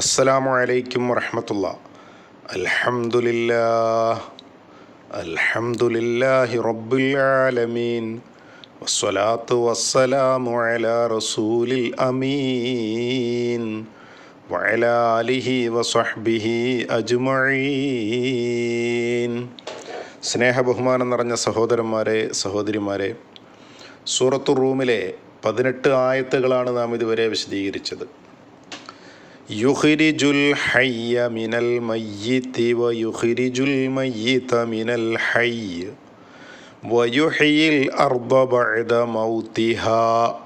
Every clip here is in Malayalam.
അസ്സലാമു അലൈക്കും വറഹമത്തുള്ള. അൽഹംദുലില്ലാ അൽഹംദുലില്ലാഹി റബ്ബിൽ ആലമീൻ വസ്സലാത്തു വസ്സലാമു അലാ റസൂലിൽ അമീൻ വഅലാ ആലിഹി വസ്വഹ്ബിഹി അജ്മഈൻ. സ്നേഹ ബഹുമാനം നിറഞ്ഞ സഹോദരന്മാരെ സഹോദരിമാരെ സൂറത്തു റൂമിലെ പതിനെട്ട് ആയത്തുകളാണ് നാം ഇതുവരെ വിശദീകരിച്ചത്. യുഖിരിജുൽ ഹയ്യ മിനൽ മയ്യിത്തി വയുഖിരിജുൽ മയ്യിത മിനൽ ഹയ്യ വയുഹയിൽ അർദ ബഅദ മൗതിഹാ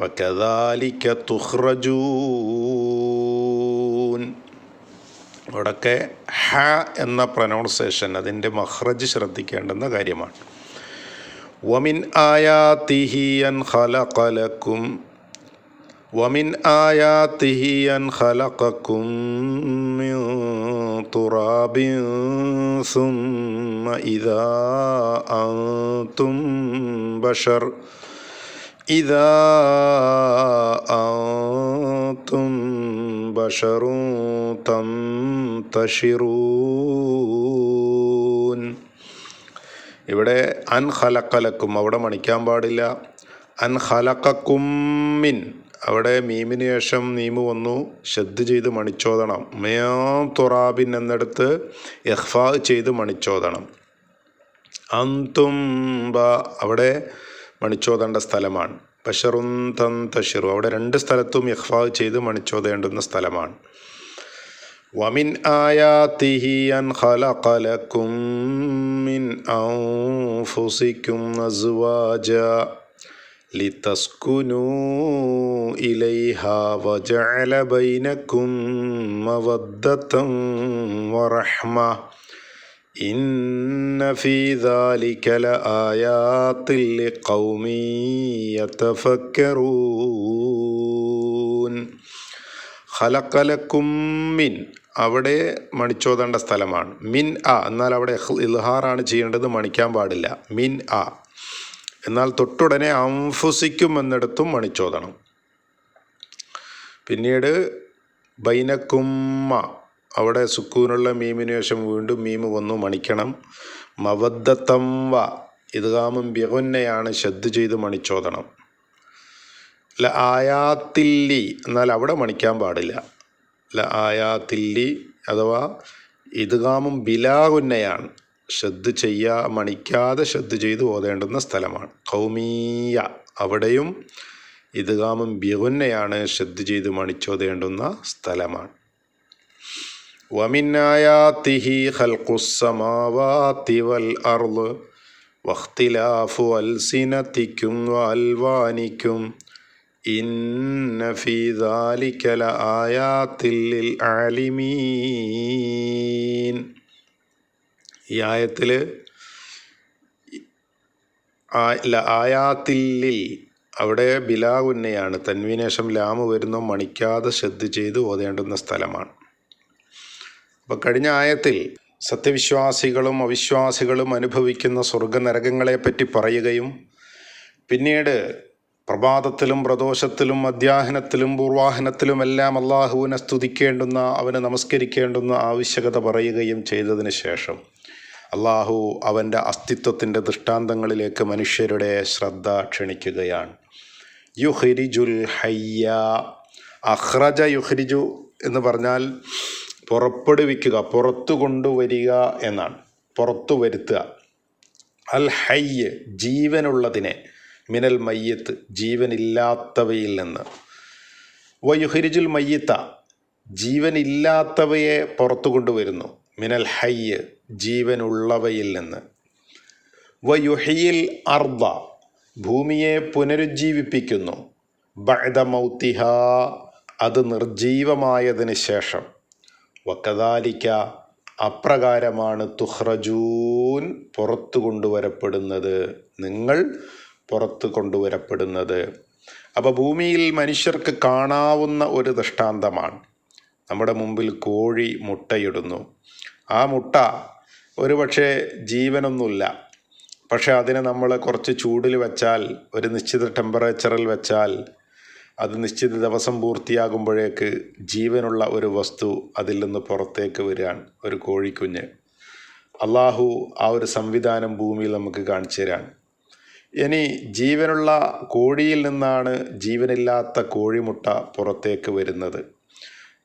വകദാലിക തുഖ്റജൂൻ ഇവിടൊക്കെ ഹ എന്ന പ്രൊനൗൺസേഷൻ അതിന്റെ മഹ്റജ് ശ്രദ്ധിക്കേണ്ടുന്ന കാര്യമാണ്. ഒമിൻ ആയാ തിഹിയൻ അൻ ഖലഖലക്കും ومن آياته أن خلقكم من تراب ثم إذا أنتم بشر إذا أنتم بشر تنتشرون ഇവിടെ അൻ ഖലക്കലക്കും അവിടെ മണിക്കാൻ പാടില്ല അൻ ഖലക്കക്കുമ്മിൻ അവിടെ മീമിന് ശേഷം നീമ് വന്നു ശ്രദ്ധ ചെയ്ത് മണിച്ചോദണം മേം തുറാബിൻ എന്നെടുത്ത് എഹ്ഫാ ചെയ്ത് മണിച്ചോദണം അന്തുംബ അവിടെ മണിച്ചോതേണ്ട സ്ഥലമാണ്. ബഷറുൻ തൻ തഷിറു. അവിടെ രണ്ട് സ്ഥലത്തും എഹ്ഫാ ചെയ്ത് മണിച്ചോതേണ്ടുന്ന സ്ഥലമാണ്. വമിൻ ആയാത്തിഹി അൻ ഖലഖലക്കും മിൻ ഔഫുസിക്കും അസ്വാജ. لتسكنوا إليها وجعل بينكم مودة ورحمة إن في ذلك لآيات لقوم يتفكرون ഖലക്കലക്കും മിൻ അവിടെ മണിച്ചോതേണ്ട സ്ഥലമാണ് മിൻ ആ എന്നാൽ അവിടെ ഇൽഹാറാണ് ചെയ്യേണ്ടത് മണിക്കാൻ പാടില്ല മിൻ ആ എന്നാൽ തൊട്ടുടനെ അംഫുസിക്കും എന്നിടത്തും മണിച്ചോദണം പിന്നീട് ബൈനക്കുമ്മ അവിടെ സുക്കൂനുള്ള മീമിന് ശേഷം വീണ്ടും മീമ് വന്നു മണിക്കണം. മവദ്ദത്തംവ ഇതുകാമം ബിഹുന്നയാണ് ശ്രദ്ധ ചെയ്ത് മണിച്ചോദണം ല ആയാത്തില്ലി എന്നാൽ അവിടെ മണിക്കാൻ പാടില്ല. ല ആയാത്തില്ലി അഥവാ ഇതുകാമം ബിലാഹുന്നയാണ്. ശ്രദ്ധ ചെയ്യാ മണിക്കാതെ ശ്രദ്ധ ചെയ്ത് ഓതേണ്ടുന്ന സ്ഥലമാണ്. കൗമീയ അവിടെയും ഇതുകാമും ബിഹുന്നയാണ് ശ്രദ്ധ ചെയ്ത് മണിച്ചോതേണ്ടുന്ന സ്ഥലമാണ്. വമിന്നായാത്തിഹി ഖൽഖുസ്സമാവാതി വൽ അർൾ വഖ്തിലാഫു അൽസിനത്തിക്കും വൽവാനിക്കും. ഇന്ന ഫീ ദാലിക ലആയാത്തിൽ ആലിമീൻ. ഈ ആയത്തിൽ ആയാത്തില്ലിൽ അവിടെ ബിലാ ഉന്നയാണ് തന്വിനേഷം ലാമ് വരുന്ന മണിക്കാതെ ശ്രദ്ധ ചെയ്ത് ഓതേണ്ടുന്ന സ്ഥലമാണ്. അപ്പോൾ കഴിഞ്ഞ ആയത്തിൽ സത്യവിശ്വാസികളും അവിശ്വാസികളും അനുഭവിക്കുന്ന സ്വർഗനരകങ്ങളെപ്പറ്റി പറയുകയും പിന്നീട് പ്രഭാതത്തിലും പ്രദോഷത്തിലും മധ്യാഹനത്തിലും പൂർവാഹനത്തിലുമെല്ലാം അള്ളാഹുവിനെ സ്തുതിക്കേണ്ടുന്ന അവനെ നമസ്കരിക്കേണ്ടുന്ന ആവശ്യകത പറയുകയും ചെയ്തതിന് ശേഷം അള്ളാഹു അവന്റെ അസ്തിത്വത്തിന്റെ ദൃഷ്ടാന്തങ്ങളിലേക്ക് മനുഷ്യരുടെ ശ്രദ്ധ ക്ഷണിക്കുകയാണ്. യുഹരിജുൽ ഹയ്യ. അഹ്റജ യുഹരിജു എന്ന് പറഞ്ഞാൽ പുറപ്പെടുവിക്കുക പുറത്തു കൊണ്ടുവരിക എന്നാണ്. പുറത്തു വരുത്തുക. അൽ ഹയ്യ ജീവനുള്ളതിനെ. മിനൽ മയ്യത്ത് ജീവനില്ലാത്തവയിൽ നിന്ന്. വയുഹരിജുൽ മയ്യത്ത ജീവനില്ലാത്തവയെ പുറത്തു കൊണ്ടുവരുന്നു. മിനൽ ഹയ്യ് ജീവനുള്ളവയിൽ നിന്ന് വയുഹിയിൽ അർദ ഭൂമിയെ പുനരുജ്ജീവിപ്പിക്കുന്നു. ബഅദ മൗത്തിഹ അത് നിർജീവമായതിന് ശേഷം. വക്കദാലിക്ക അപ്രകാരമാണ് തുഹ്റജൂൻ പുറത്തു കൊണ്ടുവരപ്പെടുന്നത്. നിങ്ങൾ പുറത്തു കൊണ്ടുവരപ്പെടുന്നത്. അപ്പോൾ ഭൂമിയിൽ മനുഷ്യർക്ക് കാണാവുന്ന ഒരു ദൃഷ്ടാന്തമാണ്. നമ്മുടെ മുമ്പിൽ കോഴി മുട്ടയിടുന്നു. ആ മുട്ട ഒരു പക്ഷേ ജീവനൊന്നുമില്ല. പക്ഷെ അതിനെ നമ്മൾ കുറച്ച് ചൂടിൽ വെച്ചാൽ ഒരു നിശ്ചിത ടെമ്പറേച്ചറിൽ വെച്ചാൽ അത് നിശ്ചിത ദിവസം പൂർത്തിയാകുമ്പോഴേക്ക് ജീവനുള്ള ഒരു വസ്തു അതിൽ നിന്ന് പുറത്തേക്ക് വരികയാണ് ഒരു കോഴിക്കുഞ്ഞ്. അള്ളാഹു ആ ഒരു സംവിധാനം ഭൂമിയിൽ നമുക്ക് കാണിച്ചു തരാൻ ഇനി ജീവനുള്ള കോഴിയിൽ നിന്നാണ് ജീവനില്ലാത്ത കോഴിമുട്ട പുറത്തേക്ക് വരുന്നത്.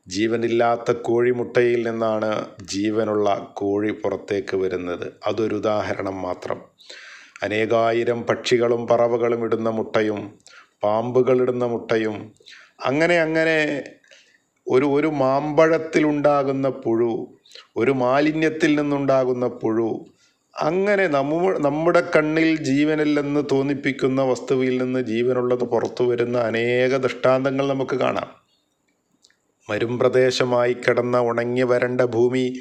ജീവനില്ലാത്ത കോഴിമുട്ടയിൽ നിന്നാണ് ജീവനുള്ള കോഴി പുറത്തേക്ക് വരുന്നത്. അതൊരു ഉദാഹരണം മാത്രം. അനേകായിരം പക്ഷികളും പറവകളും ഇടുന്ന മുട്ടയും പാമ്പുകൾ ഇടുന്ന മുട്ടയും അങ്ങനെ അങ്ങനെ ഒരു ഒരു മാമ്പഴത്തിലുണ്ടാകുന്ന പുഴു ഒരു മാലിന്യത്തിൽ നിന്നുണ്ടാകുന്ന പുഴു അങ്ങനെ നമ്മ നമ്മുടെ കണ്ണിൽ ജീവനില്ലെന്ന് തോന്നിപ്പിക്കുന്ന വസ്തുവിൽ നിന്ന് ജീവനുള്ളത് പുറത്തു വരുന്ന അനേക ദൃഷ്ടാന്തങ്ങൾ നമുക്ക് കാണാം. മരുംപ്രദേശമായി കിടന്ന ഉണങ്ങി വരണ്ട ഭൂമി.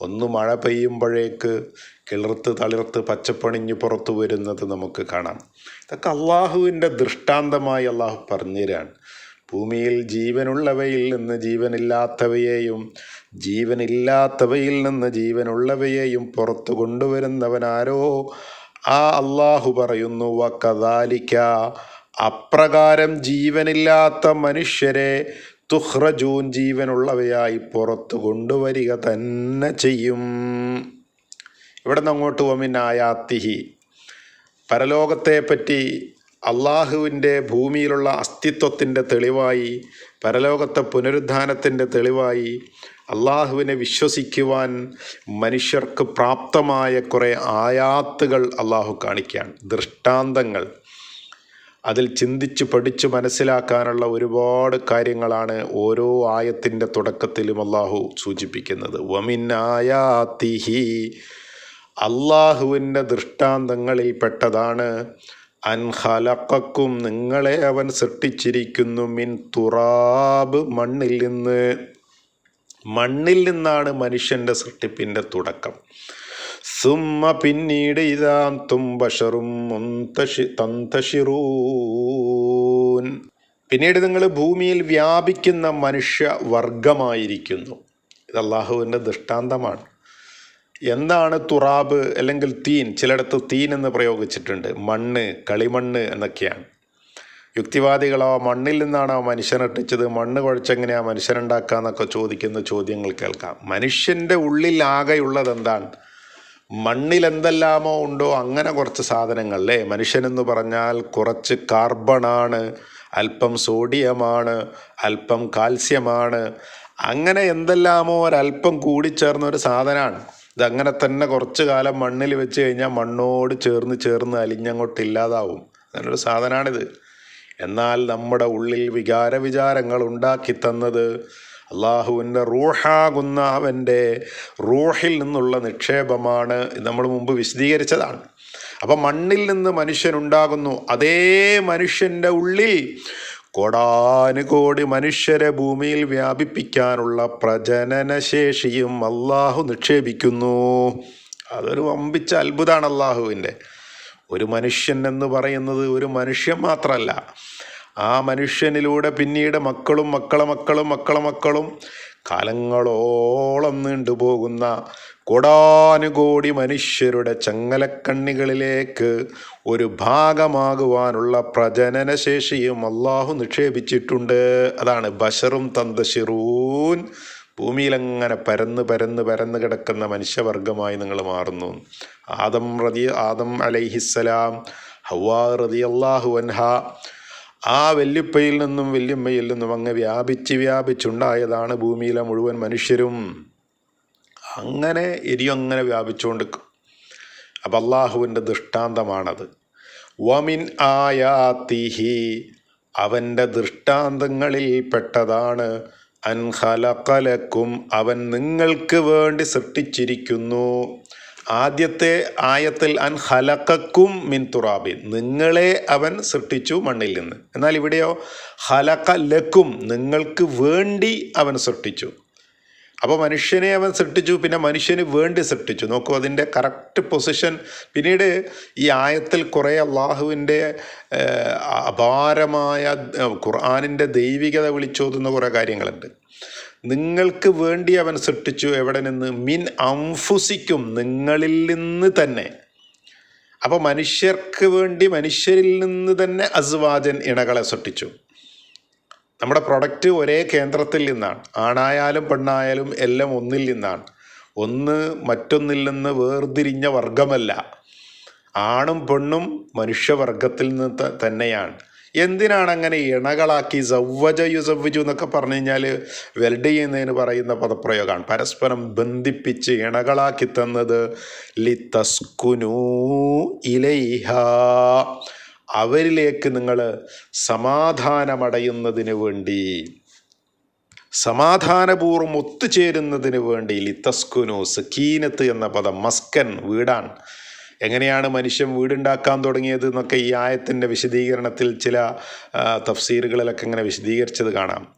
ഒന്ന് മഴ പെയ്യുമ്പോഴേക്ക് കിളിർത്ത് തളിർത്ത് പച്ചപ്പണിഞ്ഞ് പുറത്തു വരുന്നത് നമുക്ക് കാണാം. ഇതൊക്കെ അള്ളാഹുവിന്റെ ദൃഷ്ടാന്തമായി അള്ളാഹു പറഞ്ഞുതരാണ് ഭൂമിയിൽ ജീവനുള്ളവയിൽ നിന്ന് ജീവനില്ലാത്തവയെയും ജീവനില്ലാത്തവയിൽ നിന്ന് ജീവനുള്ളവയെയും പുറത്തു കൊണ്ടുവരുന്നവനാരോ? ആ അള്ളാഹു പറയുന്നു വക്കദാലിക്ക അപ്രകാരം ജീവനില്ലാത്ത മനുഷ്യരെ തുഹ്റജൂൻ ജീവനുള്ളവയായി പുറത്തു കൊണ്ടുവരിക തന്നെ ചെയ്യും. ഇവിടെ നിന്ന് അങ്ങോട്ട് ഒമിനായാത്തിഹി പരലോകത്തെപ്പറ്റി അള്ളാഹുവിന്റെ ഭൂമിയിലുള്ള അസ്തിത്വത്തിന്റെ തെളിവായി പരലോകത്തെ പുനരുദ്ധാനത്തിന്റെ തെളിവായി അള്ളാഹുവിനെ വിശ്വസിക്കുവാൻ മനുഷ്യർക്ക് പ്രാപ്തമായ കുറേ ആയാത്തുകൾ അള്ളാഹു കാണിക്കുകയാണ്. ദൃഷ്ടാന്തങ്ങൾ. അതിൽ ചിന്തിച്ച് പഠിച്ച് മനസ്സിലാക്കാനുള്ള ഒരുപാട് കാര്യങ്ങളാണ് ഓരോ ആയത്തിന്റെ തുടക്കത്തിലും അള്ളാഹു സൂചിപ്പിക്കുന്നത്. വമിന്നായാത്തിഹി അള്ളാഹുവിന്റെ ദൃഷ്ടാന്തങ്ങളിൽ പെട്ടതാണ്. അൻഹലക്കും നിങ്ങളെ അവൻ സൃഷ്ടിച്ചിരിക്കുന്നു മിൻ തുറാബ് മണ്ണിൽ നിന്ന് മണ്ണിൽ നിന്നാണ് മനുഷ്യന്റെ സൃഷ്ടിപ്പിന്റെ തുടക്കം. സുമ്മ പിന്നീട് ഇതാം തുമ്പഷറും തന്തഷിറൂൻ പിന്നീട് നിങ്ങൾ ഭൂമിയിൽ വ്യാപിക്കുന്ന മനുഷ്യ വർഗമായിരിക്കുന്നു ഇത് അള്ളാഹുവിന്റെ ദൃഷ്ടാന്തമാണ്. എന്താണ് തുറാബ് അല്ലെങ്കിൽ തീൻ? ചിലയിടത്ത് തീൻ എന്ന് പ്രയോഗിച്ചിട്ടുണ്ട്. മണ്ണ് കളിമണ്ണ് എന്നൊക്കെയാണ്. യുക്തിവാദികളോ മണ്ണിൽ നിന്നാണോ ആ ഇട്ടിച്ചത്? മണ്ണ് മനുഷ്യനുണ്ടാക്കുക എന്നൊക്കെ ചോദിക്കുന്ന ചോദ്യങ്ങൾ കേൾക്കാം. മനുഷ്യന്റെ ഉള്ളിൽ ആകെയുള്ളത് എന്താണ്? മണ്ണിൽ എന്തെല്ലാമോ ഉണ്ടോ അങ്ങനെ കുറച്ച് സാധനങ്ങൾ അല്ലേ മനുഷ്യനെന്ന് പറഞ്ഞാൽ കുറച്ച് കാർബണാണ് അല്പം സോഡിയമാണ് അല്പം കാൽസ്യമാണ്. അങ്ങനെ എന്തെല്ലാമോ ഒരല്പം കൂടിച്ചേർന്ന ഒരു സാധനമാണ്. ഇതങ്ങനെ തന്നെ കുറച്ച് കാലം മണ്ണിൽ വെച്ച് കഴിഞ്ഞാൽ മണ്ണോട് ചേർന്ന് ചേർന്ന് അലിഞ്ഞങ്ങോട്ട് ഇല്ലാതാവും. അങ്ങനൊരു സാധനമാണിത് എന്നാൽ നമ്മുടെ ഉള്ളിൽ വികാര വിചാരങ്ങൾ ഉണ്ടാക്കി തന്നത് അള്ളാഹുവിന്റെ റൂഹാകുന്ന അവന്റെ റൂഹിൽ നിന്നുള്ള നിക്ഷേപമാണ് നമ്മൾ മുമ്പ് വിശദീകരിച്ചതാണ്. അപ്പം മണ്ണിൽ നിന്ന് മനുഷ്യനുണ്ടാകുന്നു. അതേ മനുഷ്യന്റെ ഉള്ളിൽ കോടാനുകോടി മനുഷ്യരെ ഭൂമിയിൽ വ്യാപിപ്പിക്കാനുള്ള പ്രജനനശേഷിയും അള്ളാഹു നിക്ഷേപിക്കുന്നു. അതൊരു വമ്പിച്ച അത്ഭുതമാണ് അള്ളാഹുവിന്റെ. ഒരു മനുഷ്യൻ എന്ന് പറയുന്നത് ഒരു മനുഷ്യൻ മാത്രമല്ല. ആ മനുഷ്യനിലൂടെ പിന്നീട് മക്കളും മക്കളെ മക്കളും മക്കളെ മക്കളും കാലങ്ങളോളം നീണ്ടുപോകുന്ന കോടാനുകോടി മനുഷ്യരുടെ ചങ്ങലക്കണ്ണികളിലേക്ക് ഒരു ഭാഗമാകുവാനുള്ള പ്രജനനശേഷിയും അള്ളാഹു നിക്ഷേപിച്ചിട്ടുണ്ട്. അതാണ് ബഷറും തന്തശിറൂൻ. ഭൂമിയിലങ്ങനെ പരന്ന് പരന്ന് പരന്ന് കിടക്കുന്ന മനുഷ്യവർഗമായി നിങ്ങൾ മാറുന്നു. ആദം റതി ആദം അലൈഹിസ്സലാം ഹവാ റതി അള്ളാഹു അൻഹ ആ വല്യപ്പയിൽ നിന്നും വല്യമ്മയിൽ നിന്നും അങ്ങ് വ്യാപിച്ച് വ്യാപിച്ചുണ്ടായതാണ് ഭൂമിയിലെ മുഴുവൻ മനുഷ്യരും. അങ്ങനെ ഇനിയും അങ്ങനെ വ്യാപിച്ചുകൊണ്ടിരിക്കും. അപ്പം അള്ളാഹുവിന്റെ ദൃഷ്ടാന്തമാണത്. വമിൻ ആയാത്തിഹി അവന്റെ ദൃഷ്ടാന്തങ്ങളിൽ പെട്ടതാണ്. അൻഹലക്കലക്കും അവൻ നിങ്ങൾക്ക് വേണ്ടി സൃഷ്ടിച്ചിരിക്കുന്നു. ആദ്യത്തെ ആയത്തിൽ അൻ ഹലക്കക്കും മിൻ തുറാബിൻ. നിങ്ങളെ അവൻ സൃഷ്ടിച്ചു മണ്ണിൽ നിന്ന്. എന്നാൽ ഇവിടെയോ ഹലക്ക ലക്കും നിങ്ങൾക്ക് വേണ്ടി അവൻ സൃഷ്ടിച്ചു. അപ്പോൾ മനുഷ്യനെ അവൻ സൃഷ്ടിച്ചു പിന്നെ മനുഷ്യന് വേണ്ടി സൃഷ്ടിച്ചു. നോക്കൂ അതിന്റെ കറക്റ്റ് പൊസിഷൻ. പിന്നീട് ഈ ആയത്തിൽ കുറേ അള്ളാഹുവിന്റെ അപാരമായ ഖുർആാനിന്റെ ദൈവികത വിളിച്ചോതുന്ന കുറേ കാര്യങ്ങളുണ്ട്. നിങ്ങൾക്ക് വേണ്ടി അവൻ സൃഷ്ടിച്ചു എവിടെ നിന്ന്? മിൻ അംഫുസിക്കും നിങ്ങളിൽ നിന്ന് തന്നെ. അപ്പോൾ മനുഷ്യർക്ക് വേണ്ടി മനുഷ്യരിൽ നിന്ന് തന്നെ അസ്വാജൻ ഇണകളെ സൃഷ്ടിച്ചു. നമ്മുടെ പ്രൊഡക്റ്റ് ഒരേ കേന്ദ്രത്തിൽ നിന്നാണ്. ആണായാലും പെണ്ണായാലും എല്ലാം ഒന്നിൽ നിന്നാണ്. ഒന്ന് മറ്റൊന്നിൽ നിന്ന് വേർതിരിഞ്ഞ വർഗമല്ല ആണും പെണ്ണും മനുഷ്യവർഗത്തിൽ നിന്ന് തന്നെയാണ്. എന്തിനാണ് അങ്ങനെ ഇണകളാക്കി സവ്വജ യുസവ്വജു എന്നൊക്കെ പറഞ്ഞു കഴിഞ്ഞാൽ വെൽഡ് ചെയ്യുന്നതിന് പറയുന്ന പദപ്രയോഗമാണ്. പരസ്പരം ബന്ധിപ്പിച്ച് ഇണകളാക്കി തന്നത് ലി തസ്കുനൂ ഇലൈഹ. അവരിലേക്ക് നിങ്ങൾ സമാധാനമടയുന്നതിന് വേണ്ടി സമാധാനപൂർവം ഒത്തുചേരുന്നതിന് വേണ്ടി ലിത്തസ്കുനു സക്കീനത്ത് എന്ന പദം മസ്കൻ വീടാണ്. എങ്ങനെയാണ് മനുഷ്യൻ വീടുണ്ടാക്കാൻ തുടങ്ങിയത് എന്നൊക്കെ ഈ ആയത്തിന്റെ വിശദീകരണത്തിൽ ചില തഫ്സീറുകളിലൊക്കെ ഇങ്ങനെ വിശദീകരിച്ചത് കാണാം.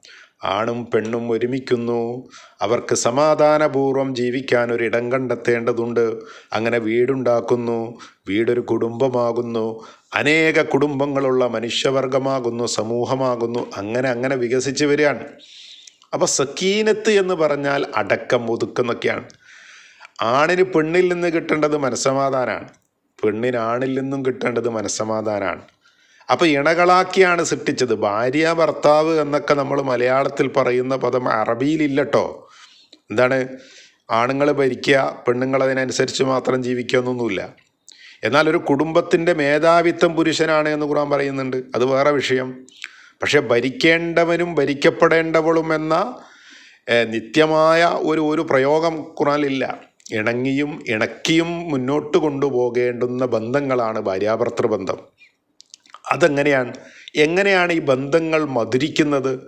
ആണും പെണ്ണും ഒരുമിക്കുന്നു. അവർക്ക് സമാധാനപൂർവം ജീവിക്കാൻ ഒരു ഇടം കണ്ടെത്തേണ്ടതുണ്ട്. അങ്ങനെ വീടുണ്ടാക്കുന്നു വീടൊരു കുടുംബമാകുന്നു അനേക കുടുംബങ്ങളുള്ള മനുഷ്യവർഗമാകുന്നു സമൂഹമാകുന്നു അങ്ങനെ അങ്ങനെ വികസിച്ച് വരികയാണ്. അപ്പോൾ സക്കീനത്ത് എന്ന് പറഞ്ഞാൽ അടക്കം ഒതുക്കുന്നൊക്കെയാണ്. ആണിന് പെണ്ണിൽ നിന്ന് കിട്ടേണ്ടത് മനസ്സമാധാനമാണ് പെണ്ണിന് ആണിൽ നിന്നും കിട്ടേണ്ടത് മനസ്സമാധാനമാണ് അപ്പോൾ ഇണകളാക്കിയാണ് സൃഷ്ടിച്ചത്. ഭാര്യ ഭർത്താവ് എന്നൊക്കെ നമ്മൾ മലയാളത്തിൽ പറയുന്ന പദം അറബിയിലില്ലട്ടോ. എന്താണ്? ആണുങ്ങൾ ഭരിക്കുക പെണ്ണുങ്ങൾ അതിനനുസരിച്ച് മാത്രം ജീവിക്കുക എന്നൊന്നുമില്ല എന്നാൽ ഒരു കുടുംബത്തിന്റെ മേധാവിത്വം പുരുഷനാണ് എന്ന് ഖുറാൻ പറയുന്നുണ്ട്. അത് വേറെ വിഷയം. പക്ഷെ ഭരിക്കേണ്ടവനും ഭരിക്കപ്പെടേണ്ടവളും എന്ന നിത്യമായ ഒരു ഒരു പ്രയോഗം ഖുറാനിലില്ല ഇണങ്ങിയും ഇണക്കിയും മുന്നോട്ട് കൊണ്ടുപോകേണ്ടുന്ന ബന്ധങ്ങളാണ് ഭാര്യാഭർത്തൃ ബന്ധം അതെങ്ങനെയാണ് എങ്ങനെയാണ് ഈ ബന്ധങ്ങൾ മധുരിക്കുന്നത്?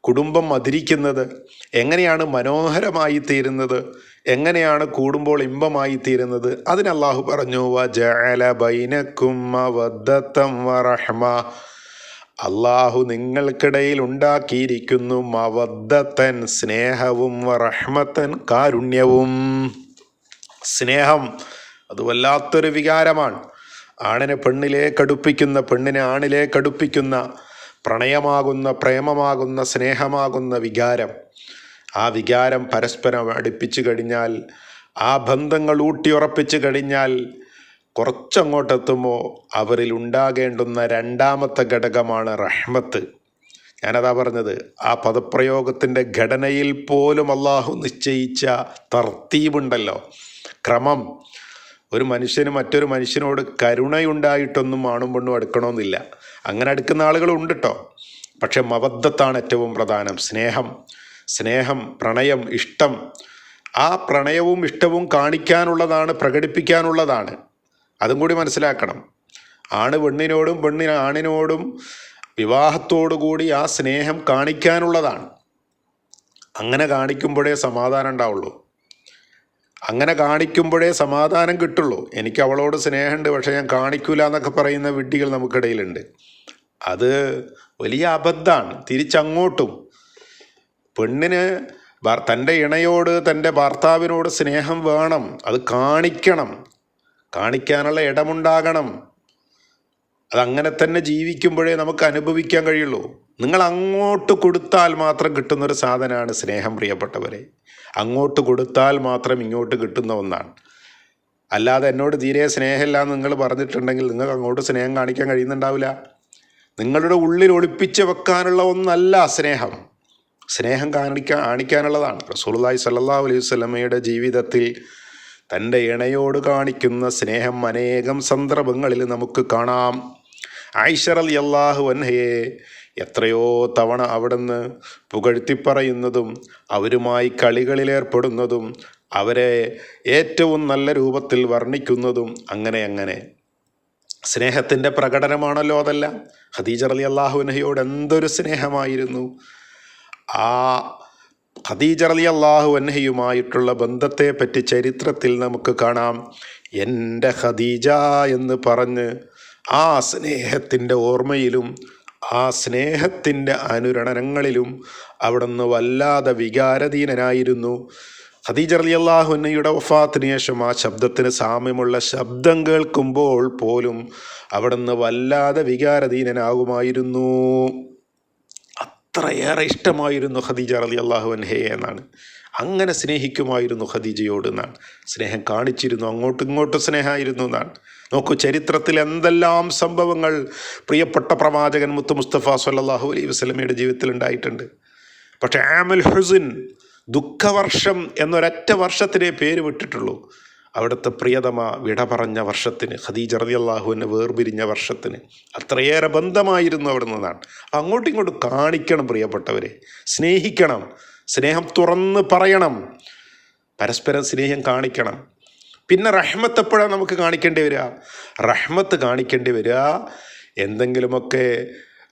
കുടുംബം മധുരിക്കുന്നത്? എങ്ങനെയാണ് മനോഹരമായി തീരുന്നത്? എങ്ങനെയാണ് കൂടുമ്പോൾ ഇമ്പമായി തീരുന്നത്? അതിന് അള്ളാഹു പറഞ്ഞു വറഹ്മ. അള്ളാഹു നിങ്ങൾക്കിടയിൽ ഉണ്ടാക്കിയിരിക്കുന്നു മവദ്ദത്തൻ സ്നേഹവും കാരുണ്യവും. സ്നേഹം അത് വല്ലാത്തൊരു വികാരമാണ്. ആണിനെ പെണ്ണിലേക്ക് അടുപ്പിക്കുന്ന പെണ്ണിനെ ആണിലേക്ക് അടുപ്പിക്കുന്ന പ്രണയമാകുന്ന പ്രേമമാകുന്ന സ്നേഹമാകുന്ന വികാരം. ആ വികാരം പരസ്പരം അടുപ്പിച്ചു കഴിഞ്ഞാൽ ആ ബന്ധങ്ങൾ ഊട്ടിയുറപ്പിച്ചു കഴിഞ്ഞാൽ കുറച്ചങ്ങോട്ടെത്തുമ്പോൾ അവരിൽ ഉണ്ടാകേണ്ടുന്ന രണ്ടാമത്തെ ഘടകമാണ് റഹ്മത്ത്. ഞാനതാ പറഞ്ഞത് ആ പദപ്രയോഗത്തിന്റെ ഘടനയിൽ പോലും അള്ളാഹു നിശ്ചയിച്ച തർത്തീബുണ്ടല്ലോ. ക്രമം. ഒരു മനുഷ്യന് മറ്റൊരു മനുഷ്യനോട് കരുണയുണ്ടായിട്ടൊന്നും ആണും പെണ്ണും അടുക്കണമെന്നില്ല. അങ്ങനെ അടുക്കുന്ന ആളുകളുണ്ട് കേട്ടോ പക്ഷെ മബദ്ധത്താണ് ഏറ്റവും പ്രധാനം. സ്നേഹം സ്നേഹം പ്രണയം ഇഷ്ടം. ആ പ്രണയവും ഇഷ്ടവും കാണിക്കാനുള്ളതാണ് പ്രകടിപ്പിക്കാനുള്ളതാണ്. അതും കൂടി മനസ്സിലാക്കണം. ആണ് പെണ്ണിനോടും പെണ്ണിന് ആണിനോടും വിവാഹത്തോടു കൂടി ആ സ്നേഹം കാണിക്കാനുള്ളതാണ്. അങ്ങനെ കാണിക്കുമ്പോഴേ സമാധാനം ഉണ്ടാവുള്ളൂ. അങ്ങനെ കാണിക്കുമ്പോഴേ സമാധാനം കിട്ടുള്ളൂ. എനിക്ക് അവളോട് സ്നേഹമുണ്ട് പക്ഷെ ഞാൻ കാണിക്കൂല എന്നൊക്കെ പറയുന്ന വിഡ്ഢികൾ നമുക്കിടയിലുണ്ട്. അത് വലിയ അബദ്ധമാണ്. തിരിച്ചങ്ങോട്ടും. പെണ്ണിന് തന്റെ ഇണയോട് തന്റെ ഭർത്താവിനോട് സ്നേഹം വേണം. അത് കാണിക്കണം. കാണിക്കാനുള്ള ഇടമുണ്ടാകണം. അതങ്ങനെ തന്നെ ജീവിക്കുമ്പോഴേ നമുക്ക് അനുഭവിക്കാൻ കഴിയുള്ളൂ. നിങ്ങൾ അങ്ങോട്ട് കൊടുത്താൽ മാത്രം കിട്ടുന്നൊരു സാധനമാണ് സ്നേഹം പ്രിയപ്പെട്ടവരെ. അങ്ങോട്ട് കൊടുത്താൽ മാത്രം ഇങ്ങോട്ട് കിട്ടുന്ന ഒന്നാണ്. അല്ലാതെ എന്നോട് തീരെ സ്നേഹമില്ല എന്ന് നിങ്ങൾ പറഞ്ഞിട്ടുണ്ടെങ്കിൽ നിങ്ങൾക്ക് അങ്ങോട്ട് സ്നേഹം കാണിക്കാൻ കഴിയുന്നുണ്ടാവില്ല. നിങ്ങളുടെ ഉള്ളിൽ ഒളിപ്പിച്ച് വെക്കാനുള്ള ഒന്നല്ല സ്നേഹം. സ്നേഹം കാണിക്കാൻ കാണിക്കാനുള്ളതാണ്. റസൂലുള്ളാഹി സ്വല്ലല്ലാഹു അലൈഹി വസല്ലമയുടെ ജീവിതത്തിൽ തന്റെ ഇണയോട് കാണിക്കുന്ന സ്നേഹം അനേകം സന്ദർഭങ്ങളിൽ നമുക്ക് കാണാം. ആയിഷർ അലി അള്ളാഹു അൻഹയെ എത്രയോ തവണ അവിടുന്ന് പുകഴ്ത്തിപ്പറയുന്നതും അവരുമായി കളികളിലേർപ്പെടുന്നതും അവരെ ഏറ്റവും നല്ല രൂപത്തിൽ വർണിക്കുന്നതും അങ്ങനെ അങ്ങനെ. സ്നേഹത്തിന്റെ പ്രകടനമാണല്ലോ അതെല്ലാം. ഖദീജ അലി അള്ളാഹുനഹയോട് എന്തൊരു സ്നേഹമായിരുന്നു. ആ ഖദീജ അലി അള്ളാഹു അൻഹയുമായിട്ടുള്ള ബന്ധത്തെ പറ്റി ചരിത്രത്തിൽ നമുക്ക് കാണാം. എന്റെ ഖദീജ എന്ന് പറഞ്ഞ് ആ സ്നേഹത്തിന്റെ ഓർമ്മയിലും ആ സ്നേഹത്തിന്റെ അനുരണനങ്ങളിലും അവിടുന്ന് വല്ലാതെ വികാരധീനനായിരുന്നു. ഖദീജ അലി അള്ളാഹുനയുടെ വഫാത്തിന് ശേഷം ആ ശബ്ദത്തിന് സാമ്യമുള്ള ശബ്ദം കേൾക്കുമ്പോൾ പോലും അവിടുന്ന് വല്ലാതെ വികാരധീനനാകുമായിരുന്നു. അത്രയേറെ ഇഷ്ടമായിരുന്നു ഖദീജ റലി അള്ളാഹു അൻഹയെ എന്നാണ്. അങ്ങനെ സ്നേഹിക്കുമായിരുന്നു ഖദീജയോട് എന്നാണ്. സ്നേഹം കാണിച്ചിരുന്നു അങ്ങോട്ടും ഇങ്ങോട്ടും സ്നേഹമായിരുന്നു എന്നാണ്. നോക്കൂ ചരിത്രത്തിൽ എന്തെല്ലാം സംഭവങ്ങൾ പ്രിയപ്പെട്ട പ്രവാചകൻ മുത്ത് മുസ്തഫ സല്ലാഹു അലൈഹി വസ്ലമയുടെ ജീവിതത്തിൽ ഉണ്ടായിട്ടുണ്ട്. പക്ഷേ ആമൽ ഹുസിൻ ദുഃഖവർഷം എന്നൊരൊറ്റ വർഷത്തിനെ പേര് വിട്ടിട്ടുള്ളൂ. അവിടുത്തെ പ്രിയതമ വിട പറഞ്ഞ വർഷത്തിന് ഖദീജ റതിയല്ലാഹുവിനെ വേർപിരിഞ്ഞ വർഷത്തിന് അത്രയേറെ ബന്ധമായിരുന്നു അവിടെ നിന്നാണ് അങ്ങോട്ടും ഇങ്ങോട്ടും കാണിക്കണം പ്രിയപ്പെട്ടവരെ സ്നേഹിക്കണം സ്നേഹം തുറന്ന് പറയണം പരസ്പരം സ്നേഹം കാണിക്കണം. പിന്നെ റഹ്മത്ത് എപ്പോഴാണ് നമുക്ക് കാണിക്കേണ്ടി വരിക? റഹ്മത്ത് കാണിക്കേണ്ടി വരിക. എന്തെങ്കിലുമൊക്കെ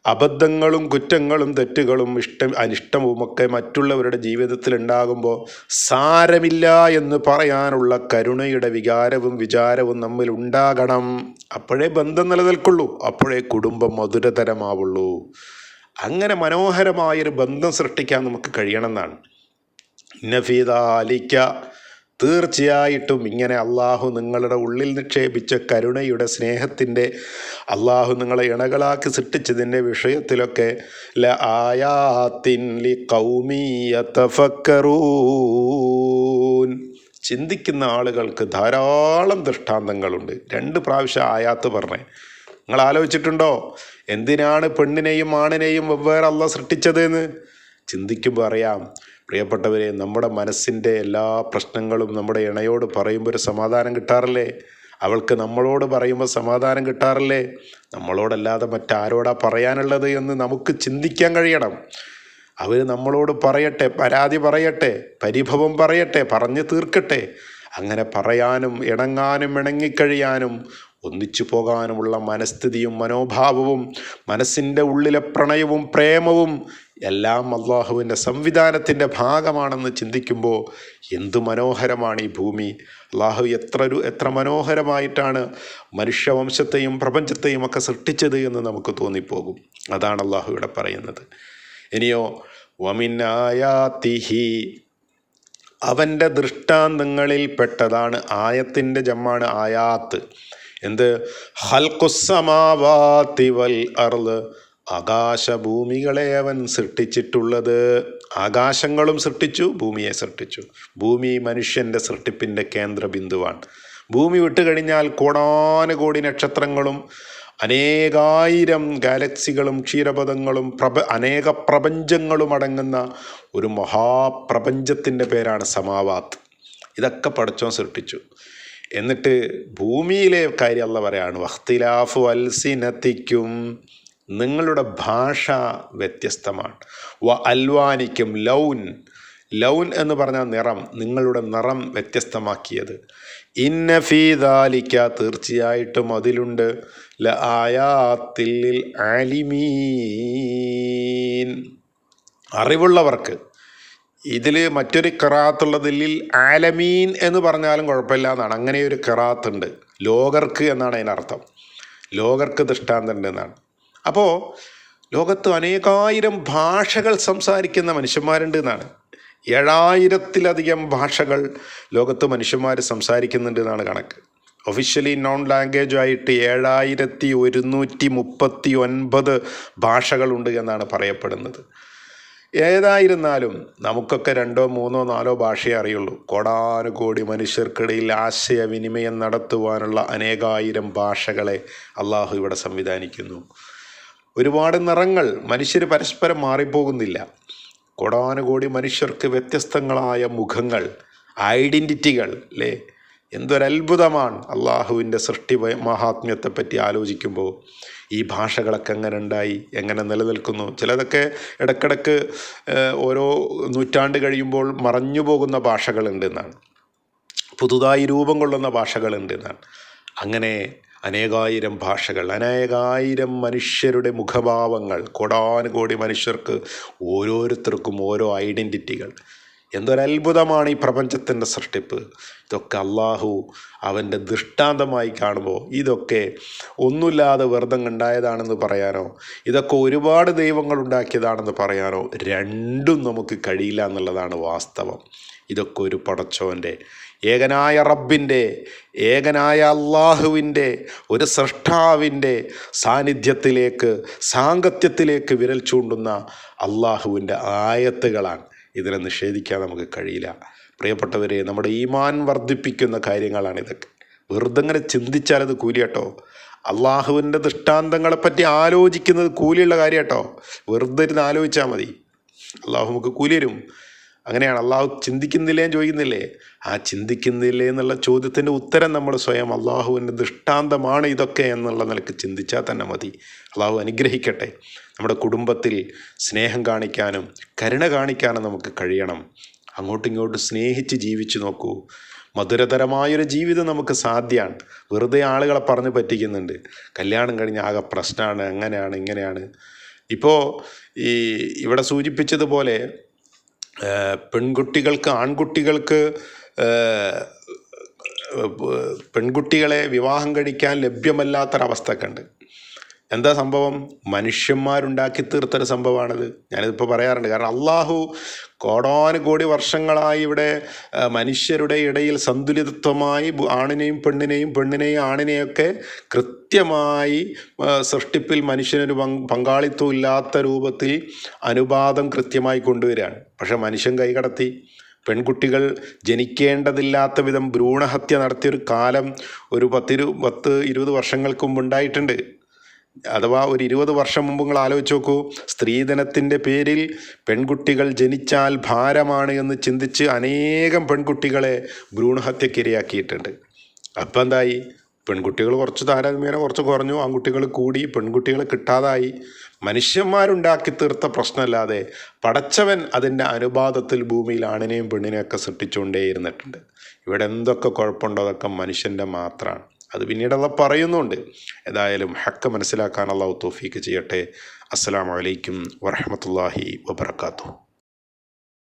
അബദ്ധങ്ങളും കുറ്റങ്ങളും തെറ്റുകളും ഇഷ്ടം അനിഷ്ടവുമൊക്കെ മറ്റുള്ളവരുടെ ജീവിതത്തിൽ ഉണ്ടാകുമ്പോൾ സാരമില്ല എന്ന് പറയാനുള്ള കരുണയുടെ വികാരവും വിചാരവും നമ്മിൽ ഉണ്ടാകണം. അപ്പോഴേ ബന്ധം നിലനിൽക്കുള്ളൂ. അപ്പോഴേ കുടുംബം മധുരതരമാവുള്ളൂ. അങ്ങനെ മനോഹരമായൊരു ബന്ധം സൃഷ്ടിക്കാൻ നമുക്ക് കഴിയണമെന്നാണ് നഫീദാലിക്ക തീർച്ചയായിട്ടും ഇങ്ങനെ അള്ളാഹു നിങ്ങളുടെ ഉള്ളിൽ നിക്ഷേപിച്ച കരുണയുടെ സ്നേഹത്തിന്റെ അള്ളാഹു നിങ്ങളെ ഇണകളാക്കി സൃഷ്ടിച്ചതിന്റെ വിഷയത്തിലൊക്കെ ല ആയാത്തിൻ ലി ചിന്തിക്കുന്ന ആളുകൾക്ക് ധാരാളം ദൃഷ്ടാന്തങ്ങളുണ്ട്. രണ്ട് പ്രാവശ്യം ആയാത്ത് പറഞ്ഞേ. നിങ്ങൾ ആലോചിച്ചിട്ടുണ്ടോ? എന്തിനാണ് പെണ്ണിനെയും ആണിനെയും വെവ്വേറെ അല്ല സൃഷ്ടിച്ചതെന്ന്? ചിന്തിക്കുമ്പോൾ അറിയാം. പ്രിയപ്പെട്ടവരെ നമ്മുടെ മനസ്സിന്റെ എല്ലാ പ്രശ്നങ്ങളും നമ്മുടെ ഇണയോട് പറയുമ്പോൾ ഒരു സമാധാനം കിട്ടാറില്ലേ? അവൾക്ക് നമ്മളോട് പറയുമ്പോൾ സമാധാനം കിട്ടാറില്ലേ? നമ്മളോടല്ലാതെ മറ്റാരോടാ പറയാനുള്ളത് എന്ന് നമുക്ക് ചിന്തിക്കാൻ കഴിയണം. അവർ നമ്മളോട് പറയട്ടെ പരാതി പറയട്ടെ പരിഭവം പറയട്ടെ പറഞ്ഞു തീർക്കട്ടെ. അങ്ങനെ പറയാനും ഇണങ്ങാനും ഇണങ്ങിക്കഴിയാനും ഒന്നിച്ചു പോകാനുമുള്ള മനസ്ഥിതിയും മനോഭാവവും മനസ്സിന്റെ ഉള്ളിലെ പ്രണയവും പ്രേമവും എല്ലാം അള്ളാഹുവിന്റെ സംവിധാനത്തിന്റെ ഭാഗമാണെന്ന് ചിന്തിക്കുമ്പോൾ എന്തു മനോഹരമാണ് ഈ ഭൂമി. അള്ളാഹു എത്ര എത്ര മനോഹരമായിട്ടാണ് മനുഷ്യവംശത്തെയും പ്രപഞ്ചത്തെയും ഒക്കെ സൃഷ്ടിച്ചത് എന്ന് നമുക്ക് തോന്നിപ്പോകും. അതാണ് അള്ളാഹു ഇവിടെ പറയുന്നത്. ഇനിയോ വമിനായാതിഹി അവന്റെ ദൃഷ്ടാന്തങ്ങളിൽ പെട്ടതാണ് ആയത്തിന്റെ ജമ്മാണ് ആയാത്ത്. എന്ത്? ഹൽക്കുസമാവാത്തി വൽ അർൾ ആകാശഭൂമികളെ അവൻ സൃഷ്ടിച്ചിട്ടുള്ളത്. ആകാശങ്ങളും സൃഷ്ടിച്ചു ഭൂമിയെ സൃഷ്ടിച്ചു. ഭൂമി മനുഷ്യന്റെ സൃഷ്ടിപ്പിന്റെ കേന്ദ്ര ബിന്ദുവാണ് ഭൂമി വിട്ടുകഴിഞ്ഞാൽ കോടാനുകോടി നക്ഷത്രങ്ങളും അനേകായിരം ഗാലക്സികളും ക്ഷീരപഥങ്ങളും പ്രപ അനേക പ്രപഞ്ചങ്ങളും അടങ്ങുന്ന ഒരു മഹാപ്രപഞ്ചത്തിന്റെ പേരാണ് സമാവാത്ത്. ഇതൊക്കെ പടച്ചോൻ സൃഷ്ടിച്ചു. എന്നിട്ട് ഭൂമിയിലെ കാര്യം അല്ല പറയാണ് വഖ്തിലാഫു അൽസിനത്തിക്കും നിങ്ങളുടെ ഭാഷ വ്യത്യസ്തമാണ്. വ അൽവാനിക്കും ലൗൻ. ലൗൻ എന്ന് പറഞ്ഞാൽ നിറം നിങ്ങളുടെ നിറം വ്യത്യസ്തമാക്കിയത്. ഇന്ന ഫീദാലിക്ക തീർച്ചയായിട്ടും അതിലുണ്ട്. ല ആയാത്തിൽ ആലിമീൻ. അറിവുള്ളവർക്ക് ഇതിൽ മറ്റൊരു കിറാത്തുള്ളതിൽ ആലമീൻ എന്ന് പറഞ്ഞാലും കുഴപ്പമില്ല എന്നാണ്. അങ്ങനെ ഒരു കിറാത്തുണ്ട് ലോകർക്ക് എന്നാണ് അതിനർത്ഥം ലോകർക്ക് ദൃഷ്ടാന്തമുണ്ട് എന്നാണ്. അപ്പോൾ ലോകത്ത് അനേകായിരം ഭാഷകൾ സംസാരിക്കുന്ന മനുഷ്യന്മാരുണ്ട് എന്നാണ്. ഏഴായിരത്തിലധികം ഭാഷകൾ ലോകത്ത് മനുഷ്യന്മാർ സംസാരിക്കുന്നുണ്ട് എന്നാണ് കണക്ക്. ഒഫീഷ്യലി നോൺ ലാംഗ്വേജ് ആയിട്ട് ഏഴായിരത്തി ഒരുന്നൂറ്റി മുപ്പത്തി ഒൻപത് ഭാഷകളുണ്ട് എന്നാണ് പറയപ്പെടുന്നത്. ഏതായിരുന്നാലും നമുക്കൊക്കെ രണ്ടോ മൂന്നോ നാലോ ഭാഷയെ അറിയുള്ളൂ. കോടാനുകോടി മനുഷ്യർക്കിടയിൽ ആശയവിനിമയം നടത്തുവാനുള്ള അനേകായിരം ഭാഷകളെ അള്ളാഹു ഇവിടെ സംവിധാനിക്കുന്നു. ഒരുപാട് നിറങ്ങൾ മനുഷ്യർ പരസ്പരം മാറിപ്പോകുന്നില്ല. കോടാനുകോടി മനുഷ്യർക്ക് വ്യത്യസ്തങ്ങളായ മുഖങ്ങൾ ഐഡന്റിറ്റികൾ അല്ലേ എന്തൊരത്ഭുതമാണ് അള്ളാഹുവിന്റെ സൃഷ്ടി മഹാത്മ്യത്തെപ്പറ്റി ആലോചിക്കുമ്പോൾ. ഈ ഭാഷകളൊക്കെ എങ്ങനെ ഉണ്ടായി? എങ്ങനെ നിലനിൽക്കുന്നു? ചിലതൊക്കെ ഇടക്കിടക്ക് ഓരോ നൂറ്റാണ്ട് കഴിയുമ്പോൾ മറഞ്ഞു പോകുന്ന ഭാഷകളുണ്ട് എന്നാണ് പുതുതായി രൂപം കൊള്ളുന്ന ഭാഷകളുണ്ട് എന്നാണ് അങ്ങനെ അനേകായിരം ഭാഷകൾ അനേകായിരം മനുഷ്യരുടെ മുഖഭാവങ്ങൾ കോടാനുകോടി മനുഷ്യർക്ക് ഓരോരുത്തർക്കും ഓരോ ഐഡന്റിറ്റികൾ. എന്തൊരത്ഭുതമാണ് ഈ പ്രപഞ്ചത്തിന്റെ സൃഷ്ടിപ്പ്? ഇതൊക്കെ അള്ളാഹു അവന്റെ ദൃഷ്ടാന്തമായി കാണുമ്പോൾ ഇതൊക്കെ ഒന്നുമില്ലാതെ വെറുതെ ഉണ്ടായതാണെന്ന് പറയാനോ? ഇതൊക്കെ ഒരുപാട് ദൈവങ്ങൾ ഉണ്ടാക്കിയതാണെന്ന് പറയാനോ? രണ്ടും നമുക്ക് കഴിയില്ല എന്നുള്ളതാണ് വാസ്തവം. ഇതൊക്കെ ഒരു പടച്ചോന്റെ ഏകനായ റബ്ബിന്റെ ഏകനായ അള്ളാഹുവിന്റെ ഒരു സൃഷ്ടാവിന്റെ സാന്നിധ്യത്തിലേക്ക് സാങ്കത്യത്തിലേക്ക് വിരൽ ചൂണ്ടുന്ന അള്ളാഹുവിന്റെ ആയത്തുകളാണ്. ഇതിനെ നിഷേധിക്കാൻ നമുക്ക് കഴിയില്ല. പ്രിയപ്പെട്ടവരെ നമ്മുടെ ഈമാൻ വർദ്ധിപ്പിക്കുന്ന കാര്യങ്ങളാണ് ഇതൊക്കെ. വെറുതെ ഇങ്ങനെ ചിന്തിച്ചാൽ അത് കൂലിയാട്ടോ അള്ളാഹുവിന്റെ ദൃഷ്ടാന്തങ്ങളെപ്പറ്റി ആലോചിക്കുന്നത് കൂലിയുള്ള കാര്യം കേട്ടോ. വെറുതെ ഇരുന്ന് ആലോചിച്ചാൽ മതി. അള്ളാഹു നമുക്ക് കൂലി തരും. അങ്ങനെയാണ് അള്ളാഹു ചിന്തിക്കുന്നില്ലേ ചോദിക്കുന്നില്ലേ? ആ ചിന്തിക്കുന്നില്ലേ എന്നുള്ള ചോദ്യത്തിന്റെ ഉത്തരം നമ്മൾ സ്വയം അള്ളാഹുവിന്റെ ദൃഷ്ടാന്തമാണ് ഇതൊക്കെ എന്നുള്ള നിലയ്ക്ക് ചിന്തിച്ചാൽ തന്നെ മതി. അള്ളാഹു അനുഗ്രഹിക്കട്ടെ. നമ്മുടെ കുടുംബത്തിൽ സ്നേഹം കാണിക്കാനും കരുണ കാണിക്കാനും നമുക്ക് കഴിയണം. അങ്ങോട്ടും ഇങ്ങോട്ടും സ്നേഹിച്ച് ജീവിച്ചു നോക്കൂ. മധുരതരമായൊരു ജീവിതം നമുക്ക് സാധ്യമാണ് വെറുതെ ആളുകളെ പറഞ്ഞ് പറ്റിക്കുന്നുണ്ട്. കല്യാണം കഴിഞ്ഞ ആകെ പ്രശ്നമാണ്. അങ്ങനെയാണ് ഇങ്ങനെയാണ്. ഇപ്പോൾ ഈ ഇവിടെ സൂചിപ്പിച്ചതുപോലെ പെൺകുട്ടികൾക്ക് ആൺകുട്ടികൾക്ക് പെൺകുട്ടികളെ വിവാഹം കഴിക്കാൻ ലഭ്യമല്ലാത്തൊരവസ്ഥയൊക്കെ ഉണ്ട്. എന്താ സംഭവം? മനുഷ്യന്മാരുണ്ടാക്കി തീർത്തൊരു സംഭവമാണിത്. ഞാനിതിപ്പോൾ പറയാറുണ്ട്. കാരണം അള്ളാഹു കോടാനുകോടി വർഷങ്ങളായി ഇവിടെ മനുഷ്യരുടെ ഇടയിൽ സന്തുലിതത്വമായി ആണിനെയും പെണ്ണിനെയും പെണ്ണിനെയും ആണിനെയൊക്കെ കൃത്യമായി സൃഷ്ടിപ്പിൽ മനുഷ്യനൊരു പങ്കാളിത്വം ഇല്ലാത്ത രൂപത്തിൽ അനുപാതം കൃത്യമായി കൊണ്ടുവരികയാണ്. പക്ഷെ മനുഷ്യൻ കൈകടത്തി പെൺകുട്ടികൾ ജനിക്കേണ്ടതില്ലാത്ത വിധം ഭ്രൂണഹത്യ നടത്തിയൊരു കാലം ഒരു പത്തിരു പത്ത് ഇരുപത് വർഷങ്ങൾക്ക് മുമ്പ് ഉണ്ടായിട്ടുണ്ട്. അഥവാ ഒരു ഇരുപത് വർഷം മുമ്പ് നിങ്ങൾ ആലോചിച്ച് നോക്കൂ സ്ത്രീധനത്തിന്റെ പേരിൽ പെൺകുട്ടികൾ ജനിച്ചാൽ ഭാരമാണ് എന്ന് ചിന്തിച്ച് അനേകം പെൺകുട്ടികളെ ഭ്രൂണഹത്യക്കിരയാക്കിയിട്ടുണ്ട്. അപ്പം എന്തായി? പെൺകുട്ടികൾ കുറച്ച് താരതമ്യേന കുറച്ച് കുറഞ്ഞു ആൺകുട്ടികൾ കൂടി പെൺകുട്ടികൾ കിട്ടാതായി. മനുഷ്യന്മാരുണ്ടാക്കി തീർത്ത പ്രശ്നമല്ലാതെ പടച്ചവൻ അതിന്റെ അനുപാതത്തിൽ ഭൂമിയിൽ ആണിനെയും പെണ്ണിനെയൊക്കെ സൃഷ്ടിച്ചുകൊണ്ടേയിരുന്നിട്ടുണ്ട്. ഇവിടെ എന്തൊക്കെ കുഴപ്പമുണ്ടോ? അതൊക്കെ മനുഷ്യന്റെ മാത്രമാണ്. അത് പിന്നീട് അത് പറയുന്നുണ്ട്. ഏതായാലും ഹക്ക് മനസ്സിലാക്കാൻ അള്ളാഹു തോഫീക്ക് ചെയ്യട്ടെ. അസ്സാം വലൈക്കും വറഹമത്തല്ലാഹി വബർക്കാത്തു